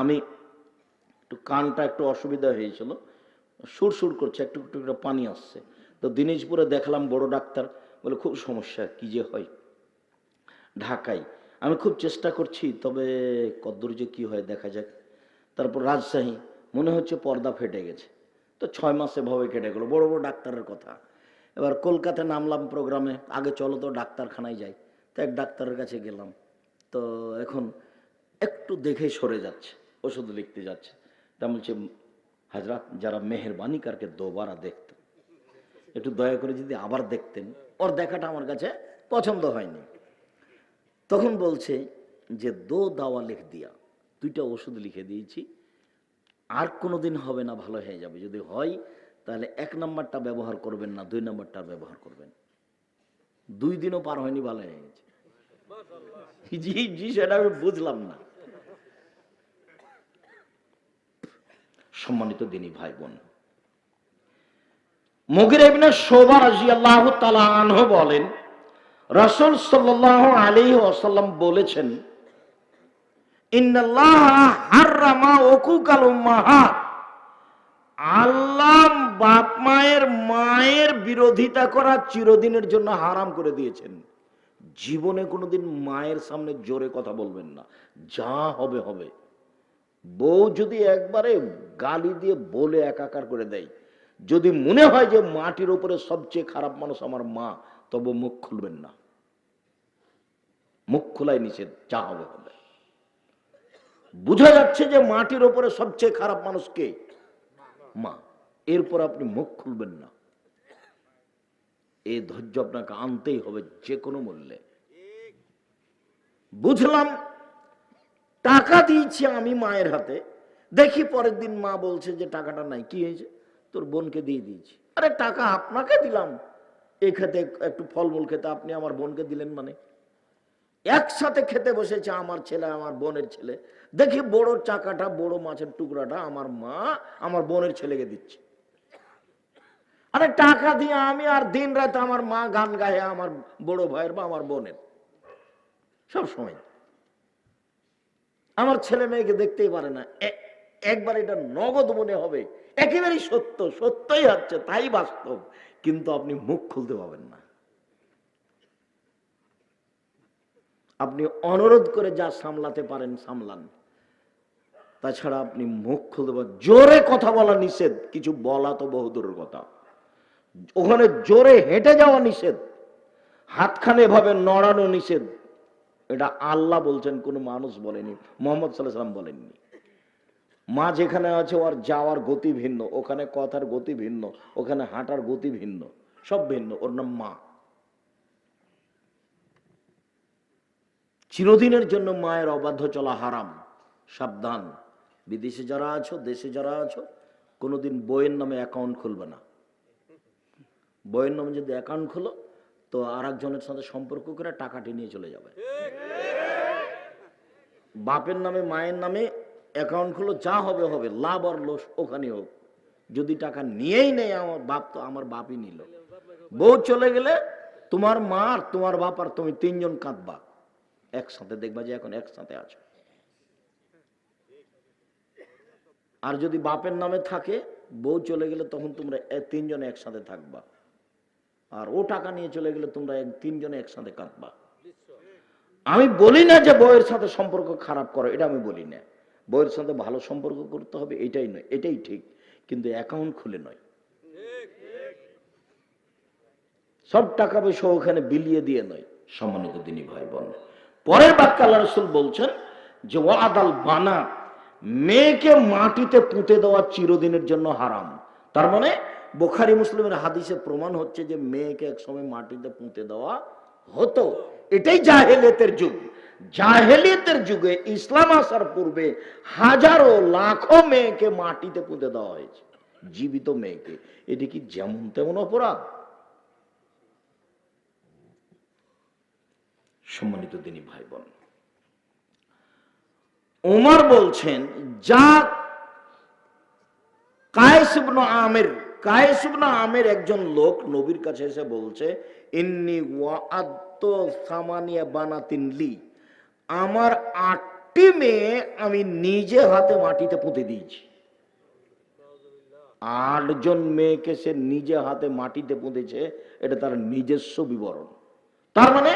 আমি একটু কানটা একটু অসুবিধা হয়েছিল সুর সুর করছে, একটু একটু করে পানি আসছে। তো দিনাজপুরে দেখলাম বড় ডাক্তার, বলে খুব সমস্যা, কি যে হয়? ঢাকায়। আমি খুব চেষ্টা করছি, তবে কদ্দূর যে কী হয় দেখা যাক। তারপর রাজশাহী, মনে হচ্ছে পর্দা ফেটে গেছে। তো ছয় মাস এভাবে কেটে গেলো, বড় বড় ডাক্তারের কথা। এবার কলকাতায় নামলাম প্রোগ্রামে, আগে চলো তো ডাক্তারখানায় যাই। তো এক ডাক্তারের কাছে গেলাম। তো এখন একটু দেখেই সরে যাচ্ছে। ওষুধ লিখতে যাচ্ছে। তা বলছে হাজরাত যারা মেহরবানি কারকে দোবারা দেখতেন একটু দয়া করে যদি আবার দেখতেন ওর দেখাটা আমার কাছে পছন্দ হয়নি। তখন বলছে যে দো দাওয়া লিখ দিয়া দুইটা ওষুধ লিখে দিয়েছি আর কোনোদিন হবে না ভালো হয়ে যাবে। যদি হয় তাহলে এক নাম্বারটা ব্যবহার করবেন না দুই নাম্বারটা ব্যবহার করবেন দুই দিনও পার হয়নি ভালো হয়ে গেছে। জি জি সেটা আমি বুঝলাম না। সম্মানিত দিনী ভাই বোন মুগির ইবনে শোভা রাদিয়াল্লাহু তাআলা আনহু বলেন, রাসূল সাল্লাল্লাহু আলাইহি ওয়াসাল্লাম বলেছেন আল্লাহ বাপ মায়ের মায়ের বিরোধিতা করা চিরদিনের জন্য হারাম করে দিয়েছেন। জীবনে কোনোদিন মায়ের সামনে জোরে কথা বলবেন না। যা হবে হবে। বউ যদি একবারে গালি দিয়ে বলে একাকার করে দেয়, যদি মনে হয় যে মাটির উপরে সবচেয়ে খারাপ মানুষ আমার মা, তবে মুখ খুলবেন না। মুখ খোলাই নিষেধ, যা হবে হবে। বোঝা যাচ্ছে যে মাটির ওপরে সবচেয়ে খারাপ মানুষ কে? মা। এরপর আপনি মুখ খুলবেন না। এই ধৈর্য আপনাকে আনতেই হবে যে কোনো মূল্যে। বুঝলাম? টাকা দিয়েছি আমি মায়ের হাতে। দেখি পরের দিন মা বলছে যে টাকাটা নাই, কি হয়েছে? তোর বোনকে দিয়ে দিয়েছি। আরে টাকা আপনাকে দিলাম। এই খেতে একটু ফলমূল খেতে, আপনি আমার বোনকে দিলেন মানে? একসাথে খেতে বসেছে আমার ছেলে, আমার বোনের ছেলে। দেখি বড় চাকাটা, বড় মাছের টুকরাটা আমার মা আমার বোনের ছেলেকে দিচ্ছে। আরে টাকা দিয়ে আমি আর দিন রাত আমার মা গান গায়ে, আমার বড় ভাইয়ের বা আমার বোনের। সব সময়। আমার ছেলে মেয়েকে দেখতেই পারে না। একবার এটা নগদ মনে হবে। একেবারেই সত্য, সত্যই হচ্ছে, তাই বাস্তব। কিন্তু আপনি মুখ খুলতে পাবেন না। আপনি অনুরোধ করে যা সামলাতে পারেন, সামলান। তাছাড়া আপনি মুখ খুলতে পারেন জোরে কথা বলা নিষেধ। কিছু বলা তো বহুদূরের কথা। ওখানে জোরে হেঁটে যাওয়া নিষেধ। হাতখানে এভাবে নড়ানো নিষেধ। এটা আল্লাহ বলছেন, কোনো মানুষ বলেনি, মোহাম্মদ সাল্লাহ সাল্লাম বলেননি। মা যেখানে আছে, ওর যাওয়ার গতি ভিন্ন, ওখানে কথার গতি ভিন্ন, ওখানে হাঁটার গতি ভিন্ন, সব ভিন্ন, ওর নাম মা। চিরদিনের জন্য মায়ের অবাধ্য চলা হারাম, সাবধান। বিদেশে যারা আছো, দেশে যারা আছো, কোনোদিন বইয়ের নামে অ্যাকাউন্ট খুলবে না। বইয়ের নামে যদি অ্যাকাউন্ট খুলো তো আর একজনের সাথে সম্পর্ক করে টাকাটি নিয়ে চলে যাবে। বাপের নামে, মায়ের নামে অ্যাকাউন্ট খুলো, যা হবে হবে, লাভ আর লোস ওখানে হোক। যদি টাকা নিয়েই নেই আমার বাপ, তো আমার বাপই নিল। বউ চলে গেলে তোমার মা আর তোমার বাপ আর তুমি তিনজন কাঁদবা। একসাথে দেখবা যে এখন একসাথে আছো। আর যদি বাপের নামে থাকে, বউ চলে গেলে তখন তোমরা তিনজন একসাথে থাকবা। আর ও টাকা নিয়ে চলে গেলে তোমরা এক- তিনজনে একসাথে কাঁদবা। আমি বলি না যে বউয়ের সাথে সম্পর্ক খারাপ করো, এটা আমি বলি না। বউয়ের সাথে ভালো সম্পর্ক করতে হবে, এটাই নয়, এটাই ঠিক, কিন্তু অ্যাকাউন্ট খুলে নয়। সব টাকা পয়সা ওখানে বিলিয়ে দিয়ে নয়, সম্মানিত দিনী ভাই বোন পরের বাক্য আল্লাহ রসুল বলছেন যে, ওয়াদাল বানা, মেয়েকে মাটিতে পুঁতে দেওয়া চিরদিনের জন্য হারাম। তার মানে বোখারি মুসলিমের হাদিসে প্রমাণ হচ্ছে যে মেয়েকে একসময় মাটিতে পুঁতে দেওয়া হতো। এটাই জাহেলিয়তের যুগ। জাহেলিয়তের যুগে ইসলাম আসার পূর্বে হাজারো লাখো মেয়েকে মাটিতে পুঁতে দেওয়া হয়েছে, জীবিত মেয়েকে। এটি কি যেমন তেমন অপরাধ? সম্মানিত দিনী ভাই বোন ওমর বলছেন, যা কায়েসুবন আমের কায়েসুবন আমের একজন লোক নবীর কাছে এসে বলছে, ইন্নি সামানিয়া বানাতিন লি। আমার আটটি মেয়ে আমি নিজে হাতে মাটিতে পুঁতে দিয়েছি। আটজন মেয়েকে সে নিজে হাতে মাটিতে পুঁতেছে, এটা তার নিজস্ব বিবরণ। তার মানে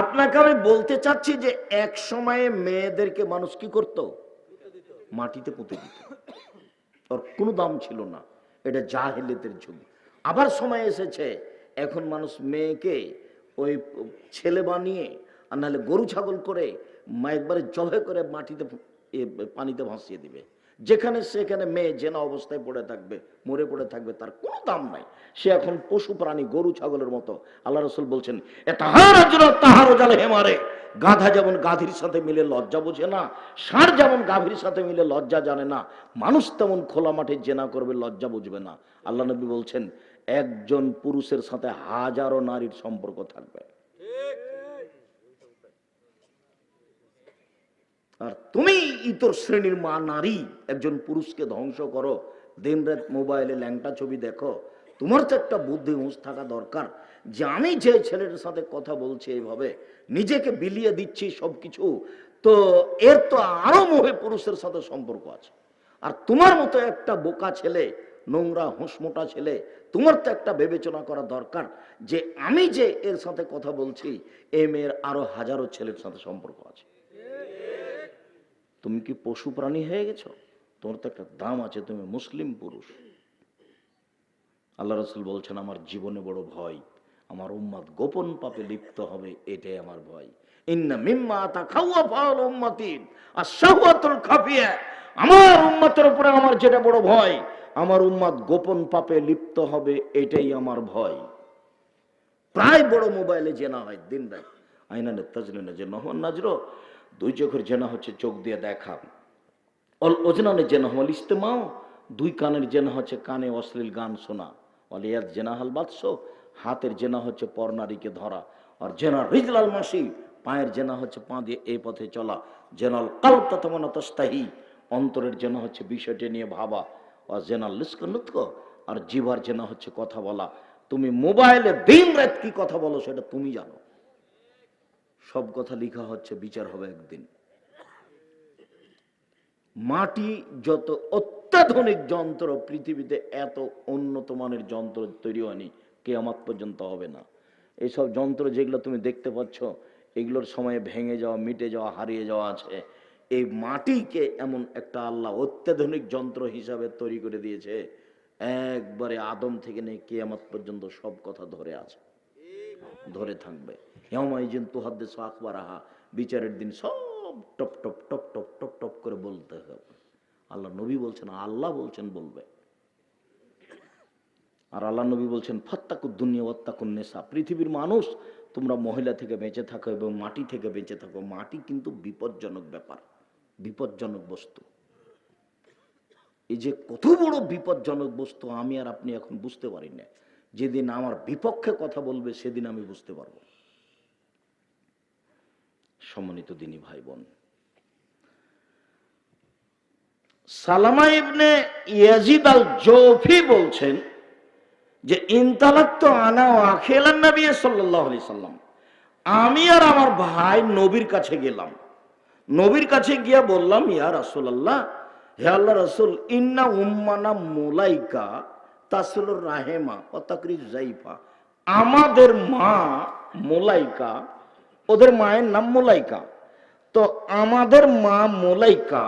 আপনাকে আমি বলতে চাচ্ছি যে এক সময়ে মেয়েদেরকে মানুষ কি করত? মাটিতে পুঁতে দিত। ওর কোনো দাম ছিল না। এটা জাহেলিয়াতের যুগ। আবার সময় এসেছে, এখন মানুষ মেয়েকে ওই ছেলে বানিয়ে আর নাহলে গরু ছাগল করে মা একবারে জবে করে মাটিতে পানিতে ভাসিয়ে দিবে। যেখানে সেখানে মেয়ে জেনা অবস্থায় পড়ে থাকবে, মরে পড়ে থাকবে, তার কোনো দাম নাই। সে এখন পশু প্রাণী, গরু, ছাগলের মতো। আল্লাহ রসুল বলছেন, এ তাহার তাহার জালে হেমারে গাধা যেমন গাধীর সাথে মিলে লজ্জা বোঝে না, ষাঁড় যেমন গাভীর সাথে মিলে লজ্জা জানে না, মানুষ তেমন খোলা মাঠে জেনা করবে, লজ্জা বুঝবে না। আল্লাহ নবী বলছেন, একজন পুরুষের সাথে হাজারো নারীর সম্পর্ক থাকবে। আর তুমি ইতর শ্রেণির মা নারী, একজন পুরুষকে ধ্বংস করো দিন রাত মোবাইলে ল্যাংটা ছবি দেখো, তোমার তো একটা বুদ্ধি হুঁশ থাকা দরকার। যে আমি যে ছেলেটার সাথে কথা বলছি এইভাবে, নিজেকে বিলিয়ে দিচ্ছি সবকিছু, তো এর তো আরও মোহে পুরুষের সাথে সম্পর্ক আছে। আর তোমার মতো একটা বোকা ছেলে, নোংরা হুঁসমোটা ছেলে, তোমার তো একটা বিবেচনা করা দরকার যে আমি যে এর সাথে কথা বলছি, এ মেয়ের আরও হাজারো ছেলের সাথে সম্পর্ক আছে। তুমি কি পশু প্রাণী হয়ে গেছো? তোমার তো একটা দাম আছে, তুমি মুসলিম পুরুষ। আল্লাহ রসুল বলছেন, আমার জীবনে বড় ভয় আমার উম্মাদ গোপন পাপে লিপ্ত হবে, এটাই আমার ভয়। ইন্না মিম্মা তা খাওয়া ফাল উম্মাতিন আর শাহওয়াতুল খাফিয়া। আমার উম্মতের উপরে আমার যেটা বড় ভয়, আমার উম্মাদ গোপন পাপে লিপ্ত হবে, এটাই আমার ভয়। প্রায় বড় মোবাইলে জেনা হয় দিন রাত। আইনানে তাজলিনা যে নহন নাজরো, দুই চোখের জেনা হচ্ছে চোখ দিয়ে দেখা। অল ওজনানে জেনা হল ইস্তেমাও দুই কানের জেনা হচ্ছে কানে অশ্লীল গান শোনা। অলিয়াত জেনা হাল বাদশ হাতের জেনা হচ্ছে পরনারীকে ধরা, আর জেনা রিজলাল মাসি, পায়ের জেনা হচ্ছে পা দিয়ে এই পথে চলা। জেনাল কাল ততমনা তস্তাহি, অন্তরের জেনা হচ্ছে বিষয়টি নিয়ে ভাবা, আর জেনাল লিস্ক নুৎক আর জিভার জেনা হচ্ছে কথা বলা। তুমি মোবাইলে দিন রাত কি কথা বলো সেটা তুমি জানো। সব কথা লেখা হচ্ছে, বিচার হবে একদিন। মাটি যত অত্যাধুনিক যন্ত্র, পৃথিবীতে এত উন্নত মানের যন্ত্র তৈরি হয়নি। কেয়ামাত পর্যন্ত হবে না। এইসব যন্ত্র যেগুলো তুমি দেখতে পাচ্ছ, এগুলোর সময়ে ভেঙে যাওয়া, মিটে যাওয়া, হারিয়ে যাওয়া আছে। এই মাটিকে এমন একটা আল্লাহ অত্যাধুনিক যন্ত্র হিসাবে তৈরি করে দিয়েছে, একবারে আদম থেকে নিয়ে কেয়ামাত পর্যন্ত সব কথা ধরে আছে, ধরে থাকবে। হেমাইজিন তুহাদ্দেশ আকবর আহা বিচারের দিন সব টপ টপ টপ টপ টপ টপ করে বলতে হবে। আল্লাহ নবী বলছেন, আল্লাহ বলছেন বলবে। আর আল্লাহ নবী বলছেন ফত্তাকুর দুনিয়া ওত্তাকুন নেশা। পৃথিবীর মানুষ, তোমরা মহিলা থেকে বেঁচে থাকো এবং মাটি থেকে বেঁচে থাকো। মাটি কিন্তু বিপজ্জনক ব্যাপার, বিপজ্জনক বস্তু। এই যে কত বড় বিপজ্জনক বস্তু, আমি আর আপনি এখন বুঝতে পারি না। যেদিন আমার বিপক্ষে কথা বলবে, সেদিন আমি বুঝতে পারব। সম্মানিত দিনী ভাই বোন সালামা ইবনে ইয়াজিদ আল জৌফি বলছেন যে ইনতালাক্ত আনা ও আখেলান নবী সাল্লাল্লাহু আলাইহি সাল্লাম। আমি আর আমার ভাই নবীর কাছে গেলাম। নবীর কাছে গিয়া বললাম, ইয়া রাসূলুল্লাহ, হে আল্লাহ রাসূল, ইন্না উম্মানা মুলাইকা তাসলুর রাহেমা ও তাকরিজ জাইফা আমাদের মা মোলাইকা, ওদের মায়ের নাম মোলাইকা। তো আমাদের মা মোলাইকা,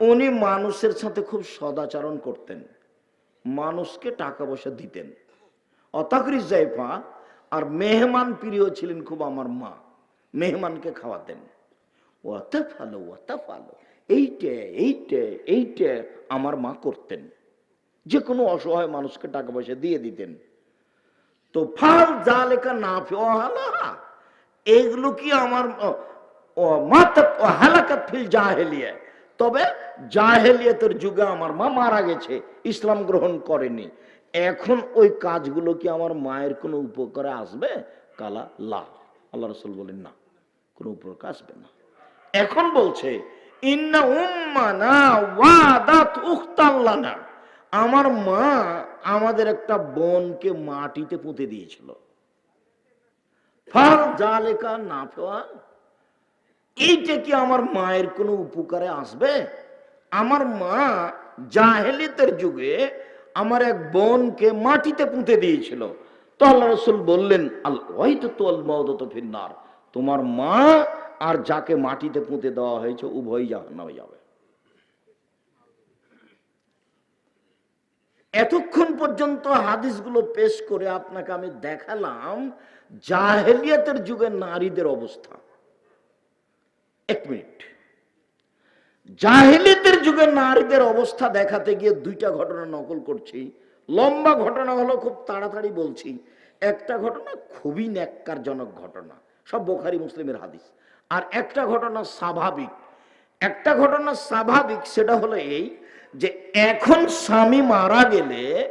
উনি মানুষের সাথে খুব সদাচরণ করতেন। মানুষকে টাকা পয়সা দিতেন। অতাকরি জাইফা, আর মেহমান প্রিয় ছিলেন খুব আমার মা। মেহমানকে খাওয়াতেন। ওয়াতা ফালো ওয়াতা ফালো এইটে এইটে এইটে আমার মা করতেন। যে কোনো অসহায় মানুষকে টাকা পয়সা দিয়ে দিতেন। তো ফাল যা লেখা না এগুলো কি আমার হালাকাত ফিল জাহেলিয়া? তবে জাহেলিয়াতের যুগে আমার মা মারা গেছে, ইসলাম গ্রহণ করেনি। এখন ওই কাজগুলো কি আমার মায়ের কোনো উপকারে আসবে? কালা, লা। আল্লাহ রসুল বলেন, না, কোনো উপকার আসবে না। এখন বলছে আমার মা আমাদের একটা বোনকে মাটিতে পুঁতে দিয়েছিল। এইটা কি আমার মায়ের কোনো উপকারে আসবে? আমার মা জাহেলিতের যুগে আমার এক বোনকে মাটিতে পুঁতে দিয়েছিল। তো আল্লাহ রসুল বললেন ফিন্নার তোমার মা আর যাকে মাটিতে পুঁতে দেওয়া হয়েছে উভয় জাহান্নামে যাবে। এতক্ষণ পর্যন্ত হাদিসগুলো পেশ করে আপনাকে আমি দেখালাম জাহেলিয়াতের যুগে নারীদের অবস্থা। এক মিনিট। জাহেলিয়াতের যুগে নারীদের অবস্থা দেখাতে গিয়ে দুইটা ঘটনা নকল করছি। লম্বা ঘটনা হলো খুব তাড়াতাড়ি বলছি। একটা ঘটনা খুবই ন্যাক্কারজনক ঘটনা, সব বোখারি মুসলিমের হাদিস। আর একটা ঘটনা স্বাভাবিক। একটা ঘটনা স্বাভাবিক, সেটা হলো এই যে এখন স্বামী মারা গেলে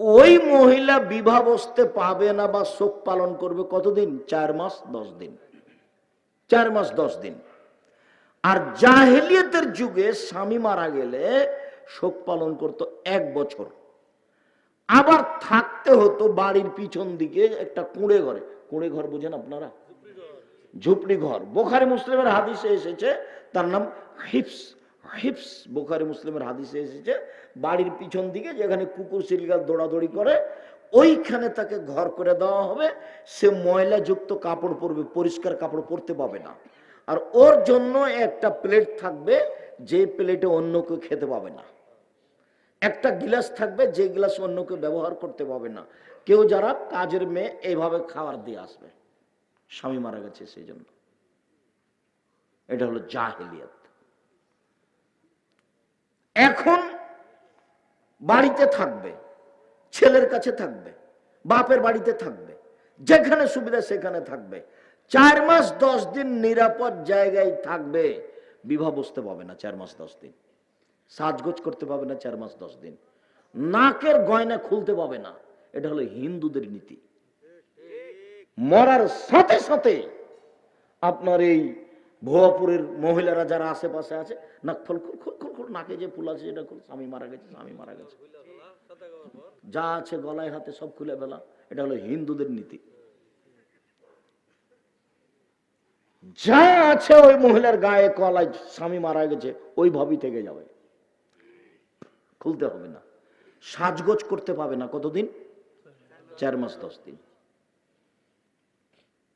ওই মহিলা বিবাহ বসতে পাবে না বা শোক পালন করবে কতদিন? চার মাস, দশ দিন। চার মাস, দশ দিন। আর জাহেলিয়তের যুগে স্বামী মারা গেলে শোক পালন করতো এক বছর। আবার থাকতে হতো বাড়ির পিছন দিকে একটা কুঁড়ে ঘরে। কুঁড়ে ঘর বুঝেন আপনারা? ঝুপড়ি ঘর। বোখারি মুসলিমের হাদিসে এসেছে, তার নাম হিপস হিপস বোখারি মুসলিমের হাদিসে এসেছে, বাড়ির পিছন দিকে যেখানে কুকুর, সিলগাল দৌড়াদৌড়ি করে, ওইখানে তাকে ঘর করে দেওয়া হবে। সে ময়লাযুক্ত কাপড় পরবে, পরিষ্কার কাপড় পরতে পাবে না। আর ওর জন্য একটা প্লেট থাকবে, যে প্লেটে অন্য কেউ খেতে পাবে না। একটা গিলাস থাকবে, যে গিলাস অন্য কেউ ব্যবহার করতে পাবে না। কেউ যারা কাজের মেয়ে এইভাবে খাবার দিয়ে আসবে। স্বামী মারা গেছে সেই জন্য। এটা হলো জাহেলিয়াত। এখন বাড়িতে থাকবে, ছেলের কাছে থাকবে, বাপের বাড়িতে থাকবে, যেখানে সুবিধা সেখানে থাকবে। চার মাস দশ দিন নিরাপদ জায়গায় থাকবে, বিবাহ বসতে পাবে না চার মাস দশ দিন। সাজগোজ করতে পাবে না চার মাস দশ দিন। নাকের গয়না খুলতে পাবে না। এটা হলো হিন্দুদের নীতি। মরার সাথে সাথে আপনার এই ভুয়াপুরের মহিলারা যারা আশেপাশে আছে, নাক ফল খুল খুল খুল, নাকে যে ফুল আছে সেটা খুল, স্বামী মারা গেছে, স্বামী মারা গেছে। যা আছে গলায়, হাতে সব খুলে ফেলা। এটা হলো হিন্দুদের নীতি। যা আছে ওই মহিলার গায়ে কলায় স্বামী মারা গেছে, ওইভাবেই থেকে যাবে। খুলতে হবে না। সাজগোজ করতে পাবে না কতদিন? চার মাস, দশ দিন।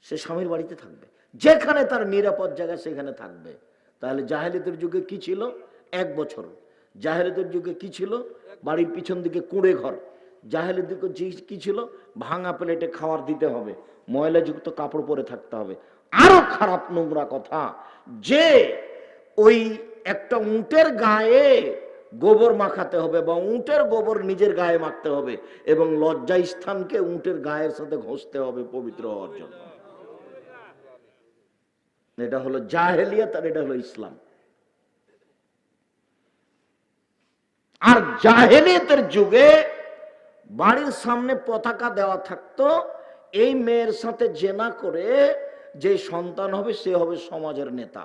সে স্বামীর বাড়িতে থাকবে। যেখানে তার নিরাপদ জায়গা সেখানে থাকবে। তাহলে জাহেলিদের যুগে কি ছিল? এক বছর। জাহেলিদের যুগে কি ছিল? বাড়ির পিছন দিকে কুঁড়ে ঘর। জাহেলির দিকে কি ছিল? ভাঙা প্লেটে খাওয়ার দিতে হবে। ময়লাযুক্ত কাপড় পরে থাকতে হবে। আরও খারাপ নোংরা কথা। যে ওই একটা উঁটের গায়ে গোবর মাখাতে হবে বা উঁটের গোবর নিজের গায়ে মাখতে হবে এবং লজ্জা স্থানকে উঁটের গায়ের সাথে ঘষতে হবে পবিত্র হওয়ার জন্য। এটা হলো জাহেলিয়াত আর এটা হলো ইসলাম। আর জাহেলিয়াতের যুগে বাড়ির সামনে পতাকা দেওয়া থাকতো, এই মেয়ের সাথে জেনা করে যে সন্তান হবে, সে হবে সমাজের নেতা।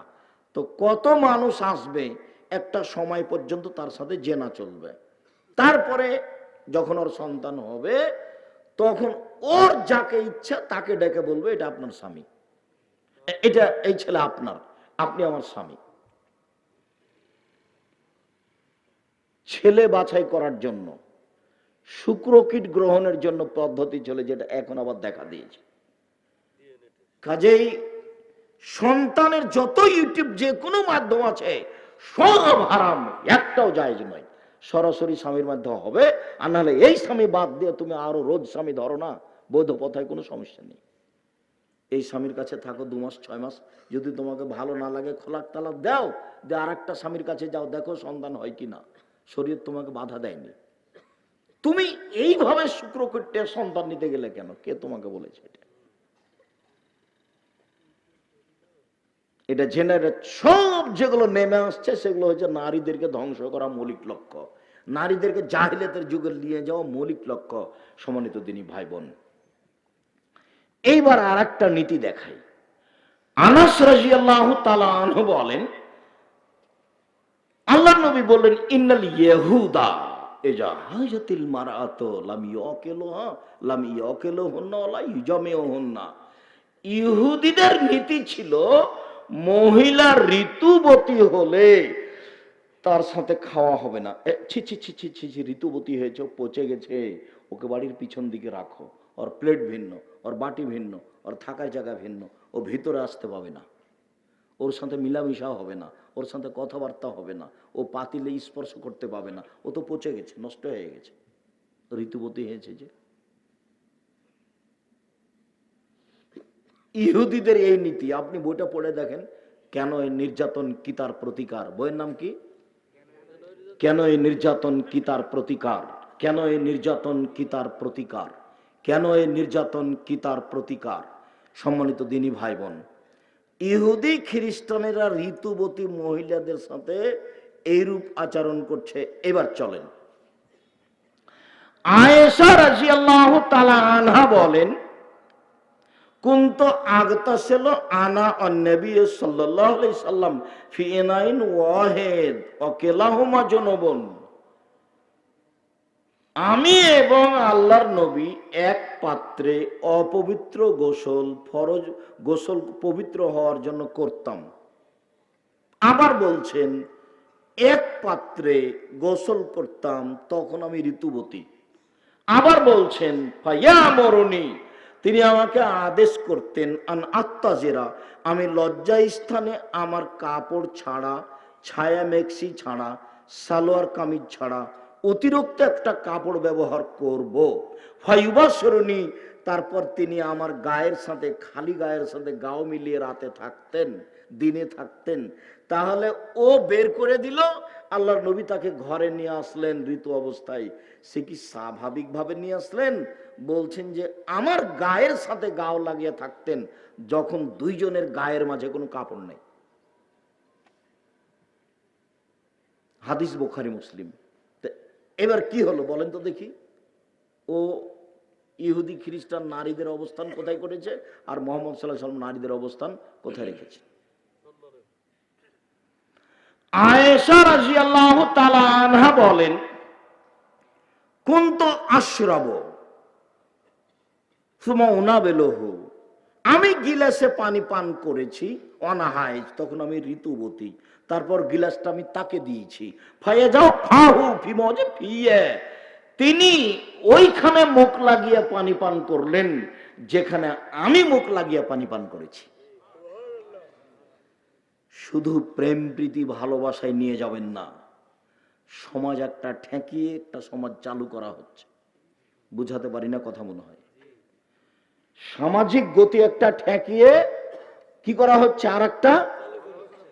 তো কত মানুষ আসবে, একটা সময় পর্যন্ত তার সাথে জেনা চলবে। তারপরে যখন ওর সন্তান হবে, তখন ওর যাকে ইচ্ছা তাকে ডেকে বলবে, এটা আপনার স্বামী। এটা, এই ছেলে আপনার, আপনি আমার স্বামী। ছেলে বাছাই করার জন্য শুক্রকিট গ্রহণের জন্য পদ্ধতি চলে, যেটা এখন আবার দেখা দিয়েছে। কাজেই সন্তানের যত ইউটিউব যে কোনো মাধ্যম আছে, সব হারাম, একটাও জায়েজ নয়। সরাসরি স্বামীর মাধ্যমে হবে, আর নাহলে এই স্বামী বাদ দিয়ে তুমি আরও রোজ স্বামী ধরো না, বৈধ পথায় কোনো সমস্যা নেই। এই স্বামীর কাছে থাকো দু মাস, ছয় মাস, যদি তোমাকে ভালো না লাগে খোলাক তালাক দাও, যে আর একটা স্বামীর কাছে যাও, দেখো সন্তান হয় কি না। শরীর তোমাকে বাধা দেয়নি। তুমি এইভাবে শুক্রকীটে সন্তান নিতে গেলে কেন? কে তোমাকে বলেছে এটা? এটা জেনারেট সব যেগুলো নেমে আসছে, সেগুলো হচ্ছে নারীদেরকে ধ্বংস করা মৌলিক লক্ষ্য। নারীদেরকে জাহিলিয়াতের যুগে নিয়ে যাওয়া মৌলিক লক্ষ্য সমানিত দিনী ভাই বোন। এইবার আর একটা নীতি দেখাই। আনাস তালা আনহু বলেন, আল্লাহ নবী বললেন, ইন্নাল ইউজামিউহুন্না। ইহুদিদের নীতি ছিল মহিলা ঋতুবতী হলে তার সাথে খাওয়া হবে না। ছি ছি ছি ছি ছি ছি, ঋতুবতী হয়েছে পচে গেছে। ওকে বাড়ির পিছন দিকে রাখো। ওর প্লেট ভিন্ন, ওর বাটি ভিন্ন, ওর থাকার জায়গা ভিন্ন, ও ভিতরে আসতে পাবে না। ওর সাথে মিলামিশা হবে না, ওর সাথে কথাবার্তা হবে না, ও পাতিলে স্পর্শ করতে পাবে না। ও তো পচে গেছে, নষ্ট হয়ে গেছে। ঋতুবতী হয়েছে যে। ইহুদিদের এই নীতি, আপনি বইটা পড়ে দেখেন, কেন এই নির্যাতন কি তার প্রতিকার? বইয়ের নাম কি? কেন এই নির্যাতন কি তার প্রতিকার? কেন এই নির্যাতন কি তার প্রতিকার? কেন এই নির্যাতন কি তার প্রতিকার? সম্মানিত দিনী ভাই বোন ইহুদি খ্রিস্টানেরা ঋতুবতী মহিলাদের সাথে এইরূপ আচরণ করছে। এবার চলেন। আয়েশা রাজিয়াল্লাহু তাআলা আনহা বলেন কুন্ত আগতাসেল আনা অন্নবী আলাইহি সাল্লাম ওয়াহিদ, অকেলাহুমা জনবন। আমি এবং আল্লাহর নবী এক পাত্রে অপবিত্র গোসল, ফরজ গোসল পবিত্র হওয়ার জন্য করতাম। আবার বলছেন, এক পাত্রে গোসল করতাম, তখন আমি ঋতুবতী। আবার বলছেন ফাইয়া মরণী তিনি আমাকে আদেশ করতেন, আন আত্মাজেরা আমি লজ্জা স্থানে আমার কাপড় ছাড়া, ছায়া মেক্সি ছাড়া, সালোয়ার কামিজ ছাড়া অতিরিক্ত একটা কাপড় ব্যবহার করব। ফাইবাসরণী তারপর তিনি আমার গায়ের সাথে, খালি গায়ের সাথে গাও মিলিয়ে রাতে থাকতেন, দিনে থাকতেন। তাহলে ও বের করে দিল আল্লাহর নবী তাকে ঘরে নিয়ে আসলেন ঋতু অবস্থায়। সে কি স্বাভাবিকভাবে নিয়ে আসলেন? বলছেন যে, আমার গায়ের সাথে গাও লাগিয়ে থাকতেন, যখন দুইজনের গায়ের মাঝে কোনো কাপড় নেই। হাদিস বোখারি, মুসলিম। এবার কি হলো বলেন তো দেখি। ও ইহুদি খ্রিস্টান নারীদের অবস্থান কোথায় করেছে? আর মোহাম্মদ সাল্লাহ সাল্লাম নারীদের অবস্থান কোথায় রেখেছে? আয়েশা রাজিয়াল্লাহু তাআলা আনহা বলেন, কুন্ত আশরাব সুমা উনাবেলহু। আমি গিলাসে পানি পান করেছি, অনাহায়, তখন আমি ঋতুবতী। তারপর গিলাসটা আমি তাকে দিয়েছি। ফাইয়া যাও ফাহু ফিমজে তিনি ওইখানে মুখ লাগিয়ে পানি পান করলেন, যেখানে আমি মুখ লাগিয়ে পানি পান করেছি। শুধু প্রেম, প্রীতি, ভালোবাসায় নিয়ে যাবেন না। সমাজ একটা ঠেকিয়ে একটা সমাজ চালু করা হচ্ছে। বুঝাতে পারি না কথা মনে হয়। সামাজিক গতি একটা ঠেকিয়ে কি করা হচ্ছে? আর একটা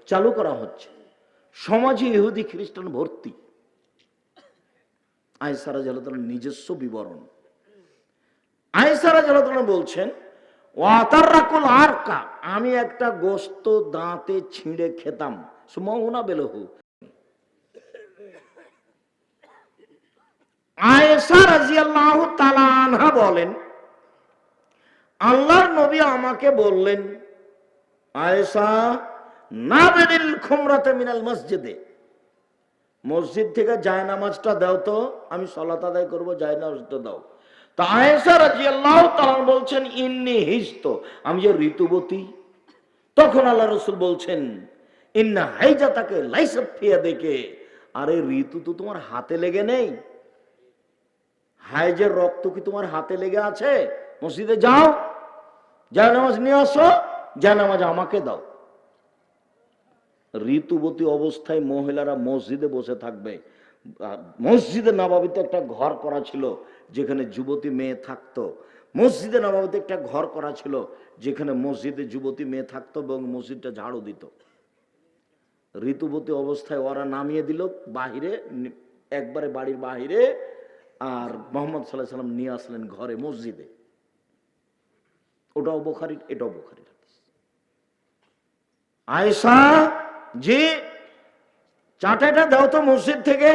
চালু করা হচ্ছে। সমাজে ইহুদি, খ্রিস্টান ভর্তি। আয়সারা জালাতনের নিজস্ব বিবরণ। আয়সারা জালাতন বলছেন ওয়াতারাকুল আরকা। আমি একটা গোস্ত দাঁতে ছিঁড়ে খেতাম। সুমৌনা বেলহু। আয়েশা রাজিয়াল্লাহু তাআলা আনহা বলেন, আল্লাহর নবী আমাকে বললেন, আয়েশা, না বেদিল খুমরাতে মিনাল মসজিদে। মসজিদ থেকে জায়নামাজটা দাও তো, আমি সলাত আদায় করব, জায়নামাজটা দাও। তা আয়েশা রাজিয়াল্লাহু তাআলা বলছেন, ইন্নি হিস্ত আমি যে ঋতুবতী। তখন আল্লাহ রসুল বলছেন, ইন্না হাইজা তাকে দেখে। আরে ঋতু তো তোমার হাতে লেগে নেই। হাইজের রক্ত কি তোমার হাতে লেগে আছে? মসজিদে যাও জায়নামাজ নিয়ে আসো জায়নামাজ আমাকে দাও। ঋতুবতী অবস্থায় মহিলারা মসজিদে বসে থাকবে। মসজিদে নবাবিতে একটা ঘর করা ছিল, যেখানে যুবতী মেয়ে থাকতো। মসজিদে নবাবিতে একটা ঘর করা ছিল, যেখানে মসজিদে যুবতী মেয়ে থাকতো এবং মসজিদটা ঝাড়ু দিত। ঋতুবতী অবস্থায় ওরা নামিয়ে দিল, বাহিরে একবারে বাড়ির বাহিরে, আর মোহাম্মদ সাল্লাহ সাল্লাম নিয়ে আসলেন ঘরে, মসজিদে। ওটাও বোখারির, এটাও হাদিস। আয়েশা যে চাটাটা দাও তো মসজিদ থেকে।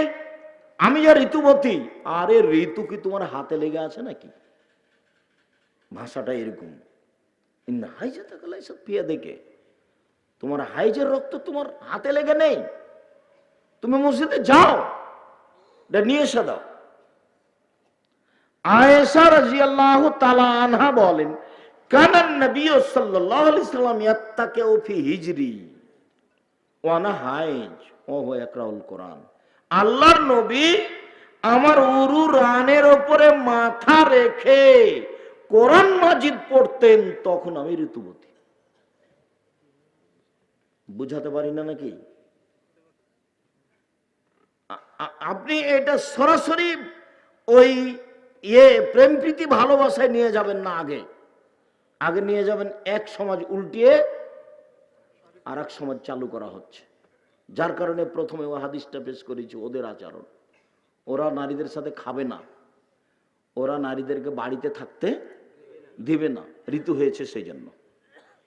আমি যা ঋতুবতী, আরে ঋতু কি তোমার হাতে লেগে আছে নাকি? ভাষাটা এরকম। দেখে। তোমার হাইজের রক্ত তোমার হাতে লেগে নেই। তুমি মসজিদে যাও। নিয়ে এসে দাও। আয়েশা রাজিয়াল্লাহু তাআলা আনহা বলেন কানান ফি হিজরি। হাইজ আল্লাহর নবী আমার উরু রানের ওপরে মাথা রেখে কোরআন মাজিদ পড়তেন, তখন আমি ঋতুবতী। বুঝাতে পারি না নাকি? আপনি এটা সরাসরি ওই ইয়ে প্রেম প্রীতি ভালোবাসায় নিয়ে যাবেন না আগে। আগে নিয়ে যাবেন এক সমাজ উল্টিয়ে আর এক সমাজ চালু করা হচ্ছে। যার কারণে প্রথমে ও হাদিসটা পেশ করেছি, ওদের আচরণ। ওরা নারীদের সাথে খাবে না। ওরা নারীদেরকে বাড়িতে থাকতে দিবে না। ঋতু হয়েছে সেই জন্য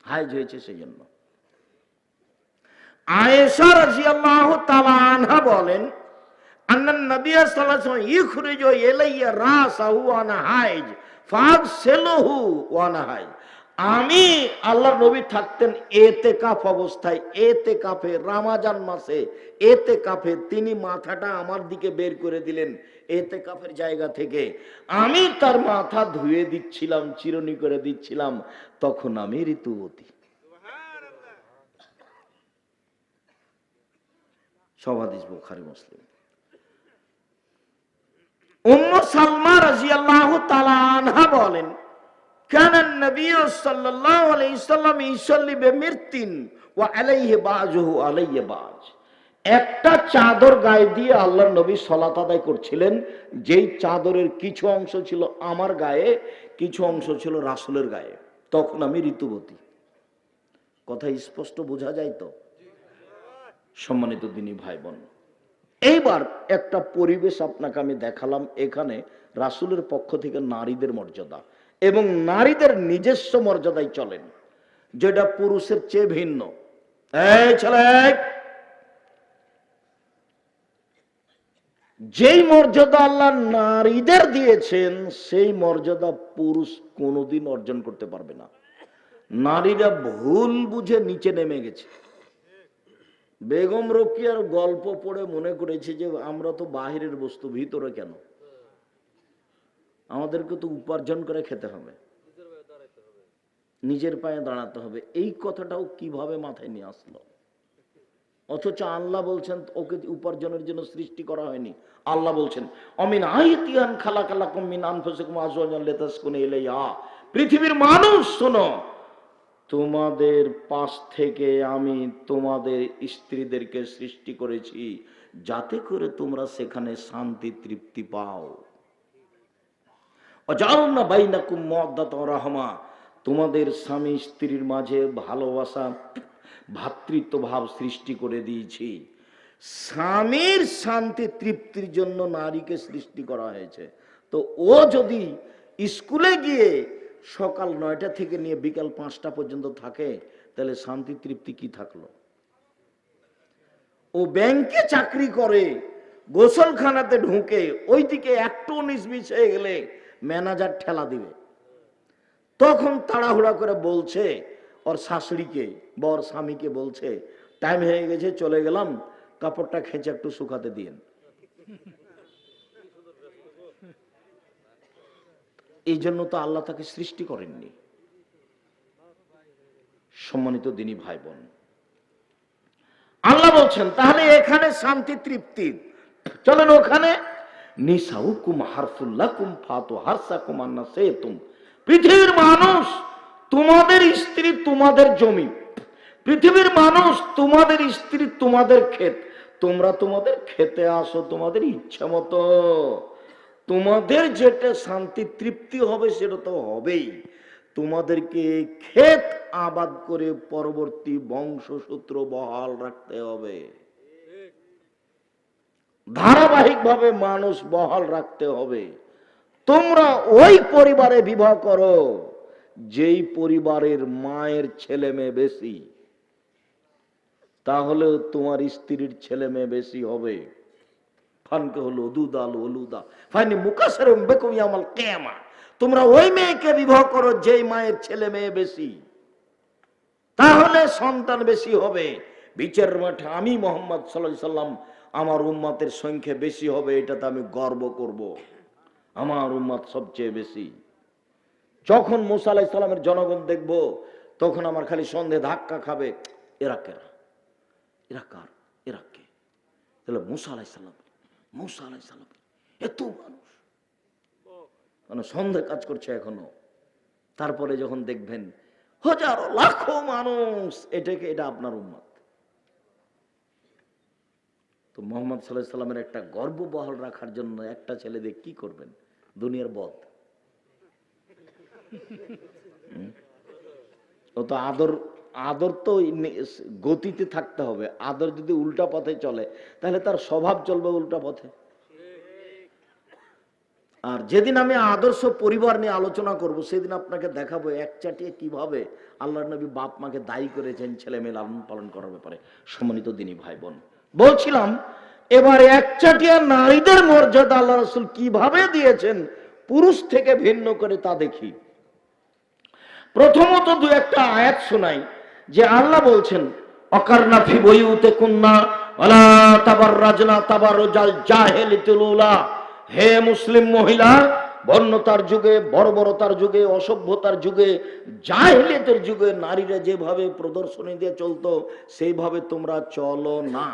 হাইজ হয়েছে সেই জন্য আয়েশা আনহা বলেন আমি আল্লাহর নবী থাকতেন এতে কাফ অবস্থায় এতে কাফে রামাজান মাসে এতে কাফে তিনি মাথাটা আমার দিকে বের করে দিলেন এতে কাফের জায়গা থেকে। আমি তার মাথা ধুয়ে দিচ্ছিলাম, চিরনি করে দিচ্ছিলাম, তখন আমি ঋতুবতী। সবাদিস বুখারি, মুসলিম। উম্মু সালমা রাদিয়াল্লাহু তাআলা আনহা বলেন কান নবী সাল্লাল্লাহু আলাইহি সাল্লাম ইসাল্লি বিমিরতিন ওয়া আলাইহি বাজুহু আলাইহি বাজ। একটা চাদর গায়ে দিয়ে আল্লাহর নবী সালাত আদায় করছিলেন, যেই চাদরের কিছু অংশ ছিল আমার গায়ে, কিছু অংশ ছিল রাসূলের গায়ে। তখন আমি ঋতুবতী। কথা স্পষ্ট বোঝা যায় তো? সম্মানিত দিনী ভাই বোন এইবার একটা পরিবেশ আপনাকে আমি দেখালাম। এখানে রাসূলের পক্ষ থেকে নারীদের মর্যাদা। এবং নারীদের নিজস্ব মর্যাদায় চলেন, যেটা পুরুষের চেয়ে ভিন্ন। যেই মর্যাদা আল্লাহ নারীদের দিয়েছেন, সেই মর্যাদা পুরুষ কোনোদিন অর্জন করতে পারবে না। নারীরা ভুল বুঝে নিচে নেমে গেছে। বেগম রোকিয়ার গল্প পড়ে মনে করেছে যে, আমরা তো বাহিরের বস্তু, ভিতরে কেন? আমাদেরকে তো উপার্জন করে খেতে হবে। নিজের পায়ে দাঁড়াতে হবে। এই কথাটাও কীভাবে মাথায় নিয়ে আসলো? অথচ আল্লাহ বলছেন ওকে উপার্জনের জন্য সৃষ্টি করা হয়নি। আল্লাহ বলছেন অমিন আইতিয়ান খালা খালা কমিন আনফুসুকুম আজওয়াজান লিতাসকুনু ইলাইহা। পৃথিবীর মানুষ শোনো তোমাদের পাশ থেকে আমি তোমাদের স্ত্রীদেরকে সৃষ্টি করেছি। যাতে করে তোমরা সেখানে শান্তি তৃপ্তি পাও। রহমা। তোমাদের স্বামী স্ত্রীর মাঝে ভালোবাসা ভ্রাতৃত্ব ভাব সৃষ্টি করে দিয়েছি। স্বামীর শান্তি তৃপ্তির জন্য নারীকে সৃষ্টি করা হয়েছে। তো ও যদি স্কুলে গিয়ে সকাল নয়টা থেকে নিয়ে বিকাল পাঁচটা পর্যন্ত থাকে, তাহলে শান্তি তৃপ্তি কি থাকল? ও ব্যাংকে চাকরি করে, গোসলখানাতে ঢুকে, ওইদিকে একটু উনিশ হয়ে গেলে ম্যানেজার ঠেলা দিবে। তখন তাড়াহুড়া করে বলছে, ওর শাশুড়িকে বা ওর স্বামীকে বলছে টাইম হয়ে গেছে, চলে গেলাম, কাপড়টা খেঁচে একটু শুকাতে দিয়েন এই জন্য তো আল্লাহ তাকে সৃষ্টি করেননি। সম্মানিত দিনী ভাই বোন আল্লাহ বলছেন, তাহলে এখানে শান্তি তৃপ্তি। চলেন ওখানে। পৃথিবীর মানুষ তোমাদের স্ত্রী তোমাদের জমি। পৃথিবীর মানুষ তোমাদের স্ত্রী তোমাদের ক্ষেত। তোমরা তোমাদের খেতে আসো, তোমাদের ইচ্ছা মতো। তোমাদের যেটা শান্তি, তৃপ্তি হবে সেটা তো হবেই। তোমাদেরকে ক্ষেত আবাদ করে পরবর্তী বংশসূত্র বহাল রাখতে হবে। ধারাবাহিকভাবে মানুষ বহাল রাখতে হবে। তোমরা ওই পরিবারে বিবাহ করো, যেই পরিবারের মায়ের ছেলে মেয়ে বেশি। তাহলে তোমার স্ত্রীর ছেলে মেয়ে বেশি হবে। ফানকে হলো দুদাল হলুদা ফাইনি মুকাসের বেকুম আমাল কেমা তোমরা ওই মেয়েকে বিবাহ করো, যেই মায়ের ছেলে মেয়ে বেশি। তাহলে সন্তান বেশি হবে। বিচার মাঠে আমি মোহাম্মদ সাল্লাম আমার উম্মাতের সংখ্যা বেশি হবে, এটাতে আমি গর্ব করব। আমার উম্মাত সবচেয়ে বেশি। যখন মুসা আলাহ জনগণ দেখব, তখন আমার খালি সন্ধে ধাক্কা খাবে, এরা কেরা? এরা কার? এরা কে? তাহলে মুসা আলাহ ইসলাম মুসা আলাহ এত মানুষ। মানে সন্ধে কাজ করছে এখনও। তারপরে যখন দেখবেন, হাজারো লাখো মানুষ এটাকে এটা আপনার উম্মত। তো মোহাম্মদ সাল্লাহ সাল্লামের একটা গর্ব বহাল রাখার জন্য একটা ছেলে দিয়ে কি করবেন? দুনিয়ার বধ ও তো আদর আদর তো গতিতে থাকতে হবে। আদর যদি উল্টা পথে চলে, তাহলে তার স্বভাব চলবে উল্টা পথে। আর যেদিন আমি আদর্শ পরিবার নিয়ে আলোচনা করব, সেদিন আপনাকে দেখাবো এক চাটিয়ে কীভাবে আল্লাহ নবী বাপ মাকে দায়ী করেছেন ছেলে মেয়ে লালন পালন করার ব্যাপারে। সম্মানিত দিনী ভাই বোন বলছিলাম, এবার এক চাটিয়া নারীদের মর্যাদা আল্লাহ রসুল কীভাবে দিয়েছেন? পুরুষ থেকে ভিন্ন করে তা দেখি। প্রথমত দু একটা আয়াত শোনাই, যে আল্লাহ বলছেন, অকারনা বইউতে কুন্না হে মুসলিম মহিলা, বর্ণতার যুগে, বর্বরতার যুগে, অসভ্যতার যুগে, জাহিলিয়াতের যুগে নারীরা যেভাবে প্রদর্শনী দিয়ে চলতো, সেইভাবে তোমরা চলো না।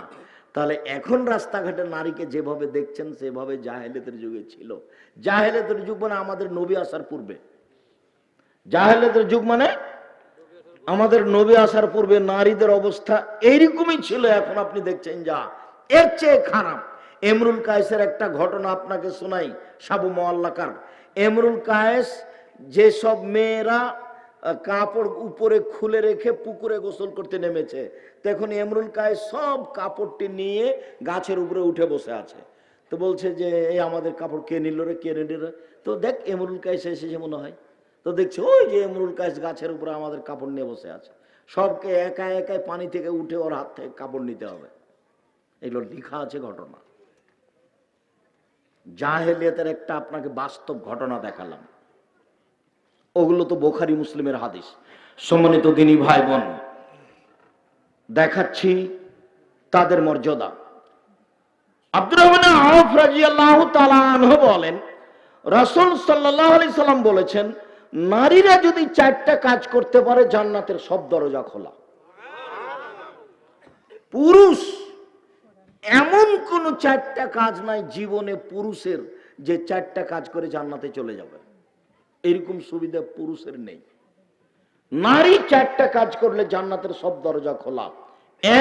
তাহলে এখন রাস্তাঘাটে নারীকে যেভাবে দেখছেন, সেভাবে জাহেলিয়াতের যুগে ছিল। জাহেলিয়াতের যুগ মানে আমাদের নবী আসার পূর্বে। জাহেলিয়াতের যুগ মানে আমাদের নবী আসার পূর্বে নারীদের অবস্থা এইরকমই ছিল, এখন আপনি দেখছেন যা। এর চেয়ে খারাপ। এমরুল কায়েসের একটা ঘটনা আপনাকে শোনাই, সাবু মোয়াল্লাকার। এমরুল কায়েস, যেসব মেয়েরা কাপড় উপরে খুলে রেখে পুকুরে গোসল করতে নেমেছে। তখন এমরুল কায়েস সব কাপড়টি নিয়ে গাছের উপরে উঠে বসে আছে। তো বলছে যে, এই আমাদের কাপড় কে নিল রে, কে নিল রে? তো দেখ এমরুল কায়েস এসেছে মনে হয়, তো দেখছে, ওই যে এমরুল কায়েস গাছের উপরে আমাদের কাপড় নিয়ে বসে আছে। সবকে একা একাই পানি থেকে উঠে ওর হাত থেকে কাপড় নিতে হবে। এগুলো লেখা আছে ঘটনা। জাহেলিয়াতের একটা আপনাকে বাস্তব ঘটনা দেখালাম। ওগুলো তো বোখারি মুসলিমের হাদিস। সম্মানিত দিনী ভাই বোন দেখাচ্ছি তাদের মর্যাদা। আব্দুর রহমান বলেন, রাসূল সাল্লাম বলেছেন, নারীরা যদি চারটা কাজ করতে পারে, জান্নাতের সব দরজা খোলা। পুরুষ, এমন কোন চারটা কাজ নাই, জীবনে পুরুষের যে চারটা কাজ করে জান্নাতে চলে যাবে। এরকম সুবিধা পুরুষের নেই। নারী চারটা কাজ করলে জান্নাতের সব দরজা খোলা।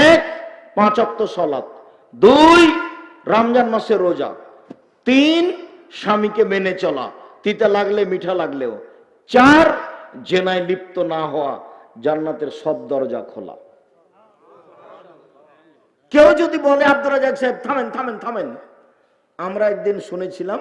এক পাঁচাত্ত সলাৎ দুই, রমজান মাসে রোজা। তিন, স্বামীকে মেনে চলা। তিতা লাগলে, মিঠা লাগলেও। চার, জেনায় লিপ্ত না হওয়া। জান্নাতের সব দরজা খোলা। কেউ যদি বলে আব্দুল রাজাক সাহেব, থামেন থামেন থামেন। আমরা একদিন শুনেছিলাম